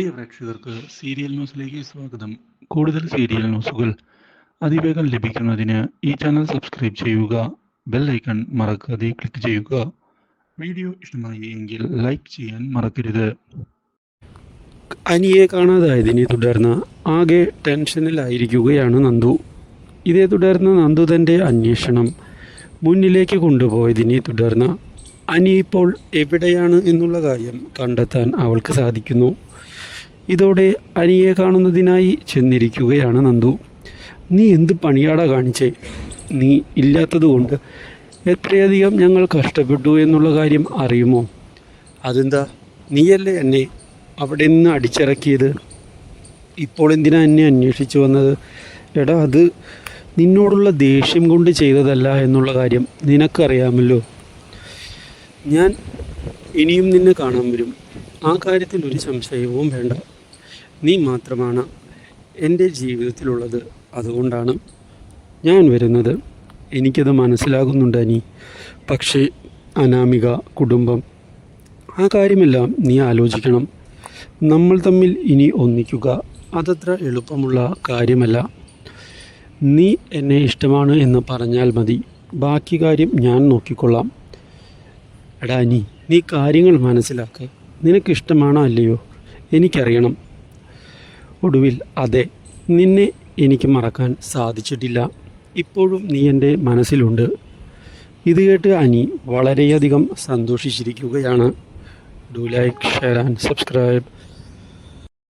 പ്രിയ പ്രേക്ഷകർക്ക് സീരിയൽ ന്യൂസിലേക്ക് സ്വാഗതം. കൂടുതൽ സീരിയൽ ന്യൂസുകൾ അതിവേഗം ലഭിക്കുന്നതിന് ഈ ചാനൽ സബ്സ്ക്രൈബ് ചെയ്യുക ബെൽ ഐക്കൺ മറക്കാതെ ക്ലിക്ക് ചെയ്യുക. വീഡിയോ ഇഷ്ടമായി എങ്കിൽ ലൈക്ക് ചെയ്യാൻ മറക്കരുത്. അനിയെ കാണാതായതിനെ തുടർന്ന് ആകെ ടെൻഷനിലായിരിക്കുകയാണ് നന്ദു. ഇതേ തുടർന്ന് നന്ദു തന്റെ അന്വേഷണം മുന്നിലേക്ക് കൊണ്ടുപോയതിനെ തുടർന്ന് അനി ഇപ്പോൾ എവിടെയാണ് എന്നുള്ള കാര്യം കണ്ടെത്താൻ അവൾക്ക് സാധിക്കുന്നു. ഇതോടെ അനിയെ കാണുന്നതിനായി ചെന്നിരിക്കുകയാണ് നന്ദു. നീ എന്ത് പണിയാടാ കാണിച്ചേ? നീ ഇല്ലാത്തതുകൊണ്ട് എത്രയധികം ഞങ്ങൾ കഷ്ടപ്പെട്ടു എന്നുള്ള കാര്യം അറിയുമോ? അതെന്താ? നീയല്ലേ എന്നെ അവിടെ നിന്ന് അടിച്ചിറക്കിയത്? ഇപ്പോൾ എന്തിനാ എന്നെ അന്വേഷിച്ചു വന്നത്? എടാ അത് നിന്നോടുള്ള ദേഷ്യം കൊണ്ട് ചെയ്തതല്ല എന്നുള്ള കാര്യം നിനക്കറിയാമല്ലോ. ഞാൻ ഇനിയും നിന്നെ കാണാൻ വരും. ആ കാര്യത്തിൽ ഒരു സംശയവും വേണ്ട. നീ മാത്രമാണ് എന്റെ ജീവിതത്തിലുള്ളത്. അതുകൊണ്ടാണ് ഞാൻ വരുന്നത്. എനിക്കത് മനസ്സിലാകുന്നുണ്ട് അനി. പക്ഷേ അനാമിക കുടുംബം ആ കാര്യമെല്ലാം നീ ആലോചിക്കണം. നമ്മൾ തമ്മിൽ ഇനി ഒന്നിക്കുക അതത്ര എളുപ്പമുള്ള കാര്യമല്ല. നീ എന്നെ ഇഷ്ടമാണ് എന്ന് പറഞ്ഞാൽ മതി. ബാക്കി കാര്യം ഞാൻ നോക്കിക്കൊള്ളാം. എടാ നീ നീ കാര്യങ്ങൾ മനസ്സിലാക്കുക നിനക്കിഷ്ടമാണോ അല്ലയോ? എനിക്കറിയണം. ഒടുവിൽ അതെ നിന്നെ എനിക്ക് മറക്കാൻ സാധിച്ചിട്ടില്ല. ഇപ്പോഴും നീ എന്റെ മനസ്സിലുണ്ട്. ഇത് കേട്ട് അനി വളരെയധികം സന്തോഷിച്ചിരിക്കുകയാണ്. Do like share and subscribe